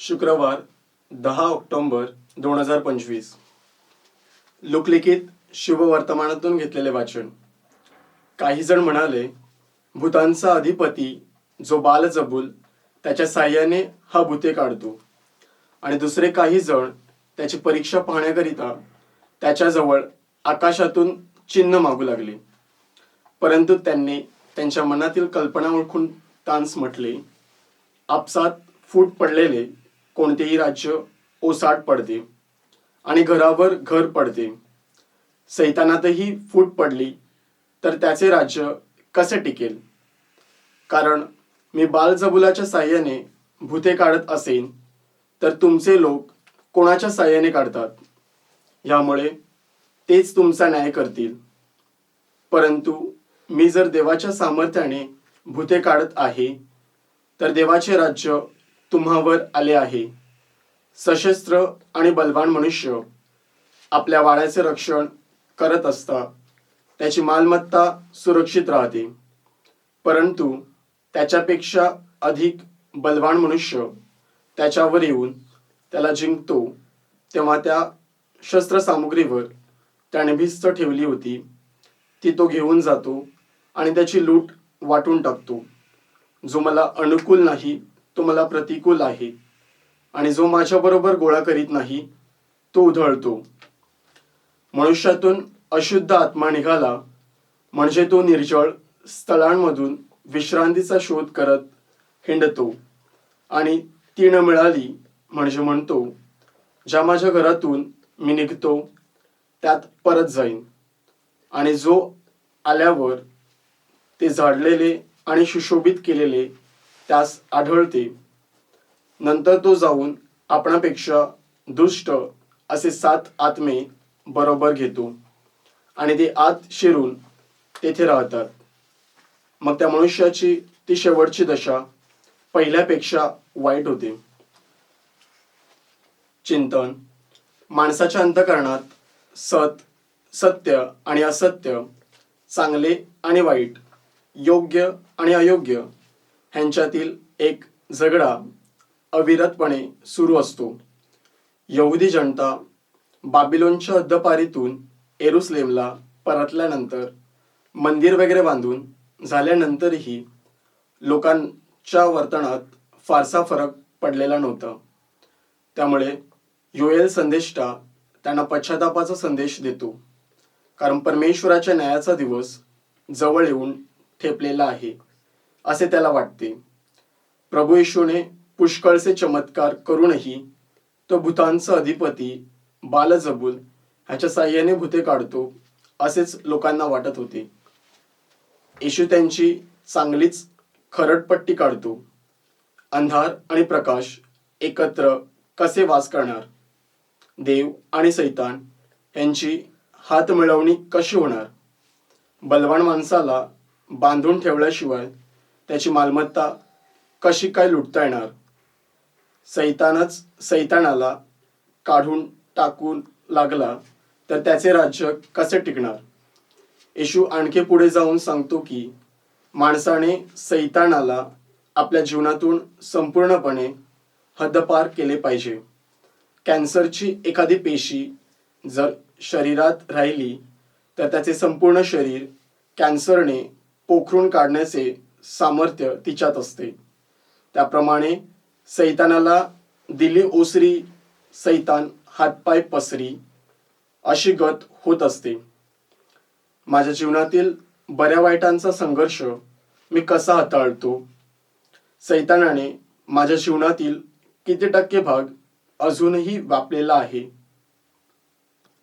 शुक्रवार दहा ऑक्टोंबर दोन हजार पंचवीस. लोकलिखित शुभवर्तमानातून घेतलेले वाचन. काही जण म्हणाले भूतांचा अधिपती जो बालजबूल त्याच्या साह्याने हा भूते काढतो. आणि दुसरे काही जण त्याची परीक्षा पाहण्याकरिता त्याच्याजवळ आकाशातून चिन्ह मागू लागले. परंतु त्यांनी त्यांच्या मनातील कल्पना ओळखून तांस म्हटले आपसात फूट पडलेले कोणतेही राज्य ओसाड पडते आणि घरावर घर पडते. सैतानातही फूट पडली तर त्याचे राज्य कसे टिकेल? कारण मी बालजबुलाच्या साह्याने भूते काढत असेन तर तुमचे लोक कोणाच्या साह्याने काढतात? ह्यामुळे तेच तुमचा न्याय करतील. परंतु मी जर देवाच्या सामर्थ्याने भूते काढत आहे तर देवाचे राज्य तुम्हावर आले आहे. सशस्त्र आणि बलवान मनुष्य आपल्या वाड्याचे रक्षण करत असता त्याची मालमत्ता सुरक्षित राहते. परंतु त्याच्यापेक्षा अधिक बलवान मनुष्य त्याच्यावर येऊन त्याला जिंकतो. तेव्हा त्या शस्त्रसामुग्रीवर त्याने भिस्त ठेवली होती. ती तो घेऊन जातो आणि त्याची लूट वाटून टाकतो. जो मला अनुकूल नाही तो मला प्रतिकूल आहे आणि जो माझ्याबरोबर गोळा करीत नाही तो उधळतो. मनुष्यातून अशुद्ध आत्मा निघाला म्हणजे तो निर्जळ स्थळांमधून विश्रांतीचा शोध करत हिंडतो आणि ती न मिळाली म्हणजे म्हणतो ज्या माझ्या घरातून मी निघतो त्यात परत जाईन. आणि जो आल्यावर ते झाडलेले आणि सुशोभित केलेले त्यास आढळते. नंतर तो जाऊन आपणापेक्षा दुष्ट असे सात आत्मे बरोबर घेतो आणि ते आत शिरून तेथे राहतात. मग त्या मनुष्याची ती शेवटची दशा पहिल्यापेक्षा वाईट होते. चिंतन माणसाच्या अंतकरणात सत सत्य आणि असत्य चांगले आणि वाईट योग्य आणि अयोग्य ह्यांच्यातील एक झगडा अविरतपणे सुरू असतो. यहुदी जनता बाबिलोनच्या हद्दपारीतून एरुसलेमला परतल्यानंतर मंदिर वगैरे बांधून झाल्यानंतरही लोकांच्या वर्तनात फारसा फरक पडलेला नव्हता. त्यामुळे योएल संदेष्टा त्यांना पश्चातापाचा संदेश देतो. कारण परमेश्वराच्या न्यायाचा दिवस जवळ येऊन ठेपलेला आहे. असे त्याला वाटते. प्रभू येशूने पुष्कळचे चमत्कार करूनही तो भूतांचा अधिपती बालजबूल ह्याच्या साह्याने भूते काढतो असेच लोकांना वाटत होते. येशू त्यांची चांगलीच खरडपट्टी काढतो. अंधार आणि प्रकाश एकत्र कसे वास करणार? देव आणि सैतान यांची हात मिळवणी कशी होणार? बलवान माणसाला बांधून ठेवल्याशिवाय त्याची मालमत्ता कशी काय लुटता येणार? सैतानच सैतानाला काढून टाकून लागला तर त्याचे राज्य कसे टिकणार? येशू आणखी पुढे जाऊन सांगतो की माणसाने सैतानाला आपल्या जीवनातून संपूर्णपणे हद्दपार केले पाहिजे. कॅन्सरची एखादी पेशी जर शरीरात राहिली तर त्याचे संपूर्ण शरीर कॅन्सरने पोखरून काढण्याचे सामर्थ्य तिच्यात असते. त्याप्रमाणे सैतानाला दिली ओसरी सैतान हातपाय पसरी अशी गत होत असते. माझ्या जीवनातील बऱ्या वाईटांचा संघर्ष मी कसा हाताळतो? सैतानाने माझ्या जीवनातील किती टक्के भाग अजूनही व्यापलेला आहे?